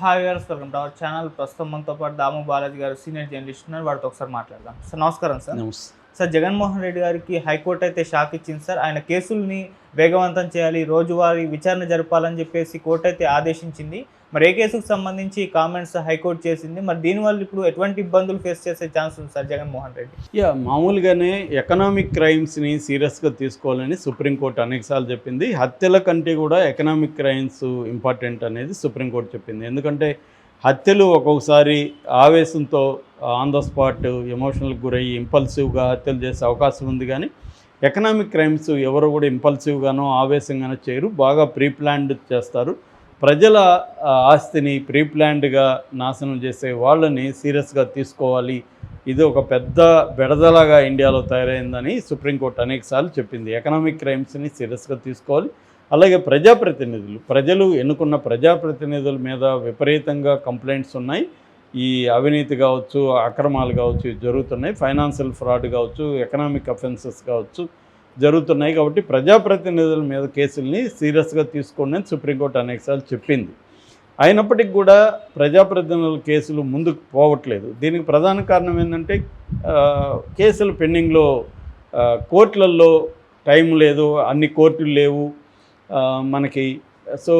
Hi గారు welcome to our channel. ప్రస్తుతం మనతో పాటు దాము బాలాజీ గారు సీనియర్ జర్నలిస్ట్ ఉన్నారు. వాడితో ఒకసారి మాట్లాడదాం. సార్ నమస్కారం సార్. సార్ జగన్మోహన్ రెడ్డి గారికి హైకోర్టు అయితే షాక్ ఇచ్చింది సార్. ఆయన కేసుల్ని వేగవంతం చేయాలి రోజువారీ విచారణ జరపాలని చెప్పేసి కోర్టు అయితే ఆదేశించింది. మరి ఏ కేసుకు సంబంధించి కామెంట్స్ హైకోర్టు చేసింది? మరి దీనివల్ల ఇప్పుడు ఎటువంటి ఇబ్బందులు ఫేస్ చేసే ఛాన్స్ ఉంది సార్ జగన్మోహన్ రెడ్డి? యా మామూలుగానే ఎకనామిక్ క్రైమ్స్ని సీరియస్గా తీసుకోవాలని సుప్రీంకోర్టు అనేకసార్లు చెప్పింది. హత్యల కంటే కూడా ఎకనామిక్ క్రైమ్స్ ఇంపార్టెంట్ అనేది సుప్రీంకోర్టు చెప్పింది. ఎందుకంటే హత్యలు ఒక్కొక్కసారి ఆవేశంతో ఆన్ ద స్పాట్ ఎమోషనల్కి గురయ్యి ఇంపల్సివ్గా హత్యలు చేసే అవకాశం ఉంది కానీ ఎకనామిక్ క్రైమ్స్ ఎవరు కూడా ఇంపల్సివ్గానో ఆవేశంగానో చేయరు. బాగా ప్రీప్లాన్డ్ చేస్తారు. ప్రజల ఆస్తిని ప్రీప్లాన్డ్గా నాశనం చేసే వాళ్ళని సీరియస్గా తీసుకోవాలి. ఇది ఒక పెద్ద బెడదలాగా ఇండియాలో తయారైందని సుప్రీంకోర్టు అనేకసార్లు చెప్పింది. ఎకనామిక్ క్రైమ్స్ని సీరియస్గా తీసుకోవాలి. అలాగే ప్రజాప్రతినిధులు ప్రజలు ఎన్నుకున్న ప్రజాప్రతినిధుల మీద విపరీతంగా కంప్లైంట్స్ ఉన్నాయి. ఈ అవినీతి కావచ్చు అక్రమాలు కావచ్చు జరుగుతున్నాయి. ఫైనాన్షియల్ ఫ్రాడ్ కావచ్చు ఎకనామిక్ అఫెన్సెస్ కావచ్చు జరుగుతున్నాయి కాబట్టి ప్రజాప్రతినిధుల మీద కేసుల్ని సీరియస్గా తీసుకోండి అని సుప్రీంకోర్టు అనేకసార్లు చెప్పింది. అయినప్పటికీ కూడా ప్రజాప్రతినిధుల కేసులు ముందుకు పోవట్లేదు. దీనికి ప్రధాన కారణం ఏంటంటే కేసులు పెండింగ్లో కోర్టులలో టైం లేదు అన్ని కోర్టులు లేవు మనకి. సో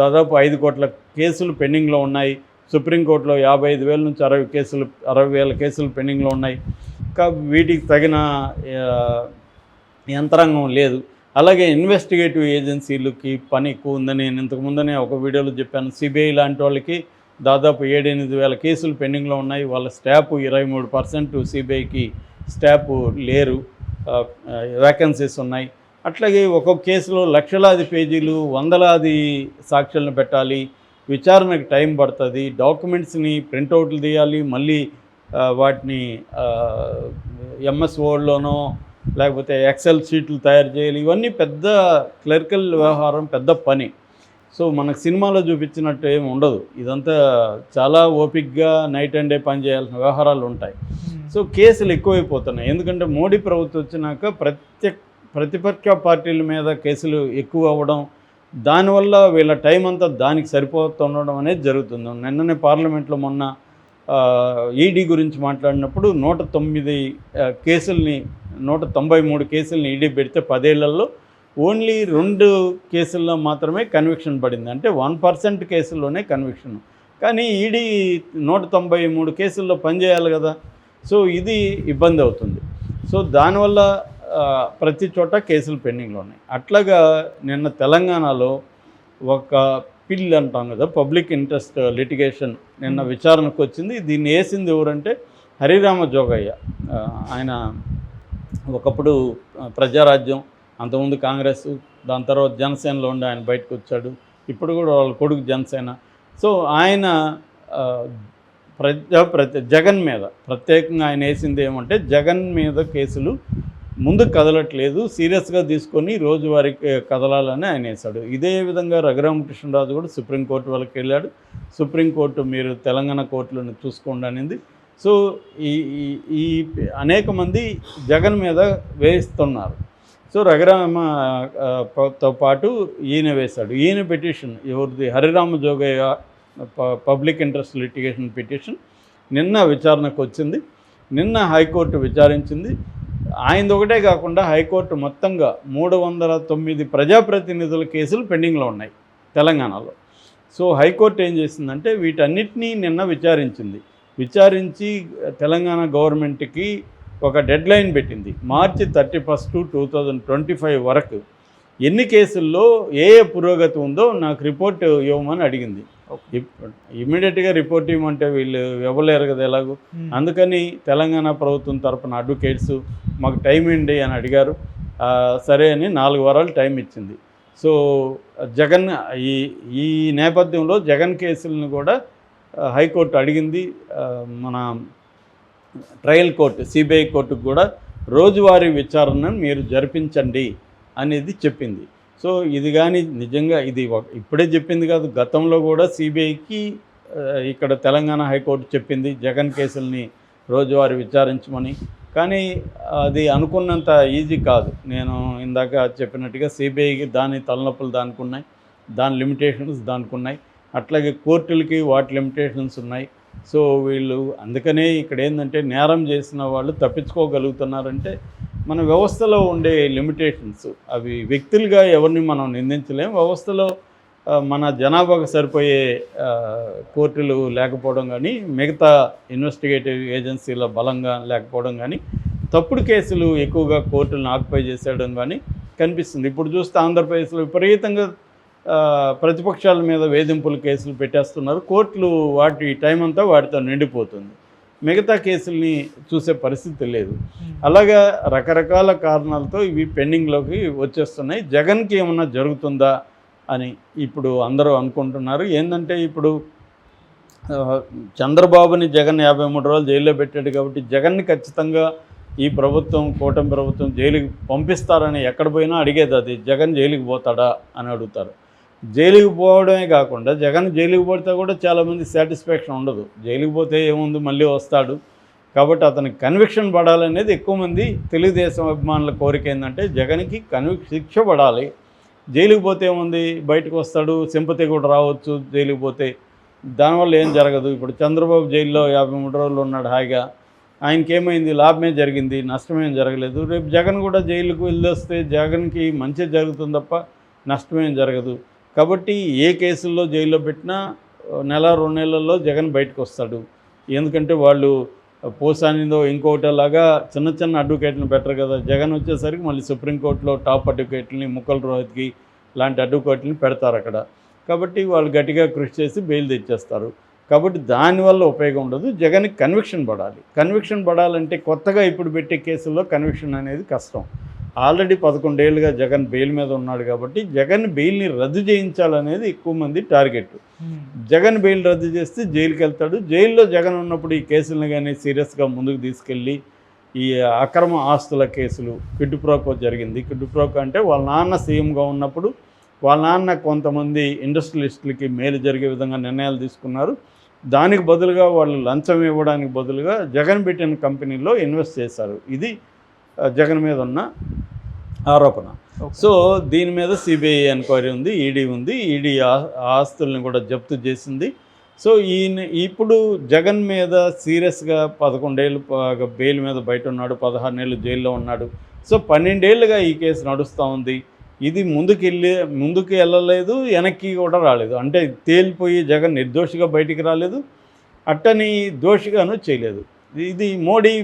దాదాపు ఐదు కోట్ల కేసులు పెండింగ్లో ఉన్నాయి. సుప్రీంకోర్టులో యాభై ఐదు వేల నుంచి అరవై కేసులు అరవై వేల కేసులు పెండింగ్లో ఉన్నాయి. కా వీటికి తగిన యంత్రాంగం లేదు. అలాగే ఇన్వెస్టిగేటివ్ ఏజెన్సీలకి పని ఎక్కువ ఉందని నేను ఇంతకు ముందనే ఒక వీడియోలో చెప్పాను. సిబిఐ లాంటి వాళ్ళకి దాదాపు ఏడెనిమిది వేల కేసులు పెండింగ్లో ఉన్నాయి. వాళ్ళ స్టాఫ్ ఇరవై మూడు పర్సెంట్ సిబిఐకి స్టాఫ్ లేరు. వేకెన్సీస్ ఉన్నాయి. అట్లాగే ఒక్కొక్క కేసులో లక్షలాది పేజీలు వందలాది సాక్ష్యాలను పెట్టాలి. విచారణకు టైం పడుతుంది. డాక్యుమెంట్స్ని ప్రింట్అవుట్లు తీయాలి. మళ్ళీ వాటిని ఎంఎస్ లేకపోతే ఎక్సెల్ షీట్లు తయారు చేయాలి. ఇవన్నీ పెద్ద క్లరికల్ వ్యవహారం పెద్ద పని. సో మనకు సినిమాలో చూపించినట్టు ఏమి ఉండదు. ఇదంతా చాలా ఓపిక్గా నైట్ అండ్ డే పని చేయాల్సిన వ్యవహారాలు ఉంటాయి. సో కేసులు ఎక్కువైపోతున్నాయి. ఎందుకంటే మోడీ ప్రభుత్వం వచ్చినాక ప్రత్యక్ష ప్రతిపక్ష పార్టీల మీద కేసులు ఎక్కువ అవ్వడం దానివల్ల వీళ్ళ టైం అంతా దానికి సరిపోతుండడం అనేది జరుగుతుంది. నిన్ననే పార్లమెంట్లో మొన్న ఈడీ గురించి మాట్లాడినప్పుడు నూట తొమ్మిది కేసుల్ని నూట తొంభై మూడు కేసుల్ని ఈడీ పెడితే పదేళ్ళలో ఓన్లీ రెండు కేసుల్లో మాత్రమే కన్విక్షన్ పడింది. అంటే వన్ పర్సెంట్ కేసుల్లోనే కన్విక్షన్ కానీ ఈడీ నూట తొంభై మూడు కేసుల్లో పనిచేయాలి కదా. సో ఇది ఇబ్బంది అవుతుంది. సో దానివల్ల ప్రతి చోట కేసులు పెండింగ్లో ఉన్నాయి. అట్లాగా నిన్న తెలంగాణలో ఒక పిల్ అంటాం కదా పబ్లిక్ ఇంట్రెస్ట్ లిటిగేషన్ నిన్న విచారణకు వచ్చింది. దీన్ని వేసింది ఎవరంటే హరిరామ జోగయ్య ఆయన ఒకప్పుడు ప్రజారాజ్యం అంతకుముందు కాంగ్రెస్ దాని తర్వాత జనసేనలో ఉండి ఆయన బయటకు వచ్చాడు. ఇప్పుడు కూడా వాళ్ళ కొడుకు జనసేన. సో ఆయన ప్రజ ప్రజా ప్రతి జగన్ మీద ప్రత్యేకంగా ఆయన వేసింది ఏమంటే జగన్ మీద కేసులు ముందుకు కదలట్లేదు సీరియస్గా తీసుకొని రోజువారీ కదలాలని ఆయన వేశాడు. ఇదే విధంగా రఘురామకృష్ణరాజు కూడా సుప్రీంకోర్టు వాళ్ళకి వెళ్ళాడు సుప్రీంకోర్టు మీరు తెలంగాణ కోర్టులను చూసుకోండి అనింది. సో ఈ ఈ- అనేక మంది జగన్ మీద వేయిస్తున్నారు సో రఘురామ తో పాటు ఈయన వేశాడు. ఈయన పిటిషన్ ఎవరిది? హరిరామ జోగయ్య ప- పబ్లిక్ ఇంట్రెస్ట్ లిటిగేషన్ పిటిషన్ నిన్న విచారణకు వచ్చింది. నిన్న హైకోర్టు విచారించింది. ఆయనది ఒకటే కాకుండా హైకోర్టు మొత్తంగా మూడు వందల తొమ్మిది ప్రజాప్రతినిధుల కేసులు పెండింగ్లో ఉన్నాయి తెలంగాణలో. సో హైకోర్టు ఏం చేసిందంటే వీటన్నిటినీ నిన్న విచారించింది. విచారించి తెలంగాణ గవర్నమెంట్కి ఒక డెడ్ లైన్ పెట్టింది. March thirty first two thousand twenty five వరకు ఎన్ని కేసుల్లో ఏ ఏ పురోగతి ఉందో నాకు రిపోర్ట్ ఇవ్వమని అడిగింది. ఇమ్మీడియట్గా రిపోర్ట్ ఇవ్వమంటే వీళ్ళు ఇవ్వలేరు కదా ఎలాగో? అందుకని తెలంగాణ ప్రభుత్వం తరపున అడ్వకేట్స్ మాకు టైం ఏంటి అని అడిగారు. సరే అని నాలుగు వారాలు టైం ఇచ్చింది. సో జగన్ ఈ ఈ నేపథ్యంలో జగన్ కేసులను కూడా హైకోర్టు అడిగింది మన ట్రయల్ కోర్టు సిబిఐ కోర్టుకు కూడా రోజువారీ విచారణను మీరు జరిపించండి అనేది చెప్పింది. సో ఇది కానీ నిజంగా ఇది ఒక- ఇప్పుడే చెప్పింది కాదు గతంలో కూడా సిబిఐకి ఇక్కడ తెలంగాణ హైకోర్టు చెప్పింది జగన్ కేసుల్ని రోజువారీ విచారించమని. కానీ అది అనుకున్నంత ఈజీ కాదు. నేను ఇందాక చెప్పినట్టుగా సిబిఐకి దాని తలనొప్పులు దానికి ఉన్నాయి దాని లిమిటేషన్స్ దానికి ఉన్నాయి అట్లాగే కోర్టులకి వాటి లిమిటేషన్స్ ఉన్నాయి. సో వీళ్ళు అందుకనే ఇక్కడ ఏంటంటే నేరం చేసిన వాళ్ళు తప్పించుకోగలుగుతున్నారంటే మన వ్యవస్థలో ఉండే లిమిటేషన్స్ అవి వ్యక్తులుగా ఎవరిని మనం నిందించలేం. వ్యవస్థలో మన జనాభాకు సరిపోయే కోర్టులు లేకపోవడం కానీ మిగతా ఇన్వెస్టిగేటివ్ ఏజెన్సీల బలంగా లేకపోవడం కానీ తప్పుడు కేసులు ఎక్కువగా కోర్టులను ఆక్యుపై చేసేయడం కానీ కనిపిస్తుంది. ఇప్పుడు చూస్తే ఆంధ్రప్రదేశ్లో విపరీతంగా ప్రతిపక్షాల మీద వేధింపుల కేసులు పెట్టేస్తున్నారు. కోర్టులు వాటి టైం అంతా వాటితో నిండిపోతుంది. మిగతా కేసుల్ని చూసే పరిస్థితి లేదు. అలాగా రకరకాల కారణాలతో ఇవి పెండింగ్లోకి వచ్చేస్తున్నాయి. జగన్కి ఏమన్నా జరుగుతుందా అని ఇప్పుడు అందరూ అనుకుంటున్నారు. ఏంటంటే ఇప్పుడు చంద్రబాబుని జగన్ యాభై మూడు రోజులు జైల్లో పెట్టాడు కాబట్టి జగన్ని ఖచ్చితంగా ఈ ప్రభుత్వం కూటమి ప్రభుత్వం జైలుకి పంపిస్తారని ఎక్కడ పోయినా అడిగేది అది. జగన్ జైలుకి పోతాడా అని అడుగుతారు. జైలుకి పోవడమే కాకుండా జగన్ జైలుకి పోతే కూడా చాలామంది సాటిస్ఫాక్షన్ ఉండదు. జైలుకి పోతే ఏముంది మళ్ళీ వస్తాడు. కాబట్టి అతనికి కన్విక్షన్ పడాలనేది ఎక్కువ మంది తెలుగుదేశం అభిమానుల కోరిక ఏంటంటే జగన్కి కన్విక్ శిక్ష పడాలి. జైలుకి పోతే ఏముంది బయటకు వస్తాడు సింపతి కూడా రావచ్చు జైలుకి పోతే. దానివల్ల ఏం జరగదు. ఇప్పుడు చంద్రబాబు జైల్లో యాభై మూడు రోజులు ఉన్నాడు హాయిగా. ఆయనకేమైంది లాభమే జరిగింది నష్టమేం జరగలేదు. రేపు జగన్ కూడా జైలుకు వెళ్ళొస్తే జగన్కి మంచి జరుగుతుంది తప్ప నష్టమేం జరగదు. కాబట్టి ఏ కేసుల్లో జైల్లో పెట్టినా నెల రెండు నెలల్లో జగన్ బయటకు వస్తాడు. ఎందుకంటే వాళ్ళు పోసానిదో ఇంకోటలాగా చిన్న చిన్న అడ్వకేట్లను పెట్టరు కదా. జగన్ వచ్చేసరికి మళ్ళీ సుప్రీంకోర్టులో టాప్ అడ్వకేట్లని ముక్కల్ రోహిత్కి లాంటి అడ్వకేట్లని పెడతారు అక్కడ. కాబట్టి వాళ్ళు గట్టిగా కృషి చేసి బెయిల్ తెచ్చేస్తారు. కాబట్టి దానివల్ల ఉపయోగం ఉండదు. జగన్కి కన్విక్షన్ పడాలి. కన్విక్షన్ పడాలంటే కొత్తగా ఇప్పుడు పెట్టే కేసుల్లో కన్విక్షన్ అనేది కష్టం. ఆల్రెడీ పదకొండేళ్ళుగా జగన్ బెయిల్ మీద ఉన్నాడు కాబట్టి జగన్ బెయిల్ని రద్దు చేయించాలనేది ఎక్కువ మంది టార్గెట్. జగన్ బెయిల్ రద్దు చేస్తే జైలుకి వెళ్తాడు. జైల్లో జగన్ ఉన్నప్పుడు ఈ కేసులను కానీ సీరియస్గా ముందుకు తీసుకెళ్ళి ఈ అక్రమ ఆస్తుల కేసులు కిడ్డుప్రోకో జరిగింది. కిడ్డుప్రోకో అంటే వాళ్ళ నాన్న సీఎంగా ఉన్నప్పుడు వాళ్ళ నాన్న కొంతమంది ఇండస్ట్రియలిస్టులకి మేలు జరిగే విధంగా నిర్ణయాలు తీసుకున్నారు. దానికి బదులుగా వాళ్ళు లంచం ఇవ్వడానికి బదులుగా జగన్ పెట్టిన కంపెనీలో ఇన్వెస్ట్ చేశారు. ఇది జగన్ మీద ఉన్న ఆరోపణ. సో దీని మీద సిబిఐ ఎంక్వైరీ ఉంది ఈడీ ఉంది ఈడీ ఆస్తుల్ని కూడా జప్తు చేసింది. సో ఈయన ఇప్పుడు జగన్ మీద సీరియస్గా పదకొండేళ్ళు బెయిల్ మీద బయట ఉన్నాడు పదహారు నెలలు జైల్లో ఉన్నాడు. సో పన్నెండేళ్ళుగా ఈ కేసు నడుస్తూ ఉంది. ఇది ముందుకు వెళ్ళి ముందుకు వెళ్ళలేదు వెనక్కి కూడా రాలేదు. అంటే తేలిపోయి జగన్ నిర్దోషిగా బయటికి రాలేదు అట్టని దోషిగాను చేయలేదు. ఇది మోడీ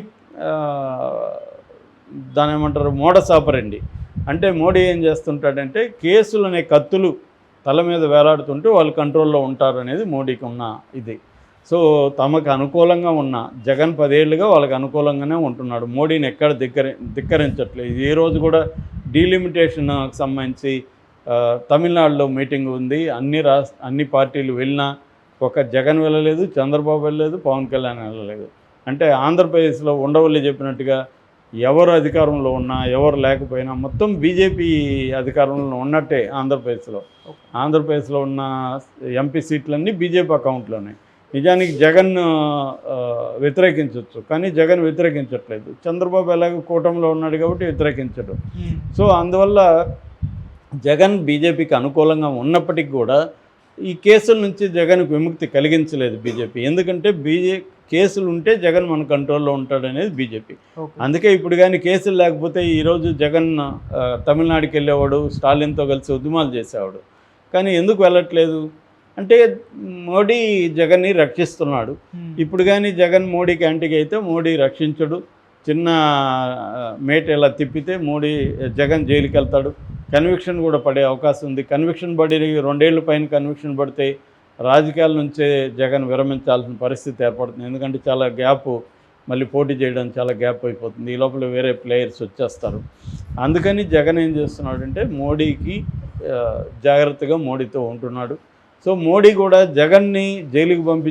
దాని ఏమంటారు మోడస్ ఆపరండి. అంటే మోడీ ఏం చేస్తుంటాడంటే కేసులు అనే కత్తులు తల మీద వేలాడుతుంటే వాళ్ళు కంట్రోల్లో ఉంటారు అనేది మోడీకి ఉన్న ఇది. సో తమకు అనుకూలంగా ఉన్న జగన్ పదేళ్ళుగా వాళ్ళకి అనుకూలంగానే ఉంటున్నాడు. మోడీని ఎక్కడ ధిక్కరి ధిక్కరించట్లేదు. ఈరోజు రోజు కూడా డీలిమిటేషన్కి సంబంధించి తమిళనాడులో మీటింగ్ ఉంది. అన్ని రాష్ట్ర అన్ని పార్టీలు వెళ్ళినా ఒక జగన్ వెళ్ళలేదు చంద్రబాబు వెళ్ళలేదు పవన్ కళ్యాణ్ వెళ్ళలేదు. అంటే ఆంధ్రప్రదేశ్లో ఉండవల్లి చెప్పినట్టుగా ఎవరు అధికారంలో ఉన్నా ఎవరు లేకపోయినా మొత్తం బీజేపీ అధికారంలో ఉన్నట్టే ఆంధ్రప్రదేశ్లో. ఆంధ్రప్రదేశ్లో ఉన్న ఎంపీ సీట్లన్నీ బీజేపీ అకౌంట్లోనే. నిజానికి జగన్ వ్యతిరేకించవచ్చు కానీ జగన్ వ్యతిరేకించట్లేదు. చంద్రబాబు ఎలాగో కూటమిలో ఉన్నాడు కాబట్టి వ్యతిరేకించడు. సో అందువల్ల జగన్ బీజేపీకి అనుకూలంగా ఉన్నప్పటికీ కూడా ఈ కేసుల నుంచి జగన్కు విముక్తి కలిగించలేదు బీజేపీ ఎందుకంటే బీజే కేసులు ఉంటే జగన్ మన కంట్రోల్లో ఉంటాడనేది బీజేపీ. అందుకే ఇప్పుడు కానీ కేసులు లేకపోతే ఈరోజు జగన్ తమిళనాడుకి వెళ్ళేవాడు స్టాలిన్తో కలిసి ఉద్యమాలు చేసేవాడు. కానీ ఎందుకు వెళ్ళట్లేదు? అంటే మోడీ జగన్ని రక్షిస్తున్నాడు. ఇప్పుడు కానీ జగన్ మోడీకి యాంటీకి అయితే మోడీ రక్షించడు. చిన్న మేట ఇలా తిప్పితే మోడీ జగన్ జైలుకి వెళ్తాడు కన్విక్షన్ కూడా పడే అవకాశం ఉంది. కన్విక్షన్ పడి రెండేళ్ళ పైన కన్విక్షన్ పడితే రాజకీయాల నుంచే జగన్ విరమించాల్సిన పరిస్థితి ఏర్పడుతుంది. ఎందుకంటే చాలా గ్యాప్ మళ్ళీ పోటీ చేయడం చాలా గ్యాప్ అయిపోతుంది. ఈ లోపల వేరే ప్లేయర్స్ వచ్చేస్తారు. అందుకని జగన్ ఏం చేస్తున్నాడంటే మోడీకి జాగ్రత్తగా మోడీతో ఉంటున్నాడు. సో మోడీ కూడా జగన్ని జైలుకి పంపి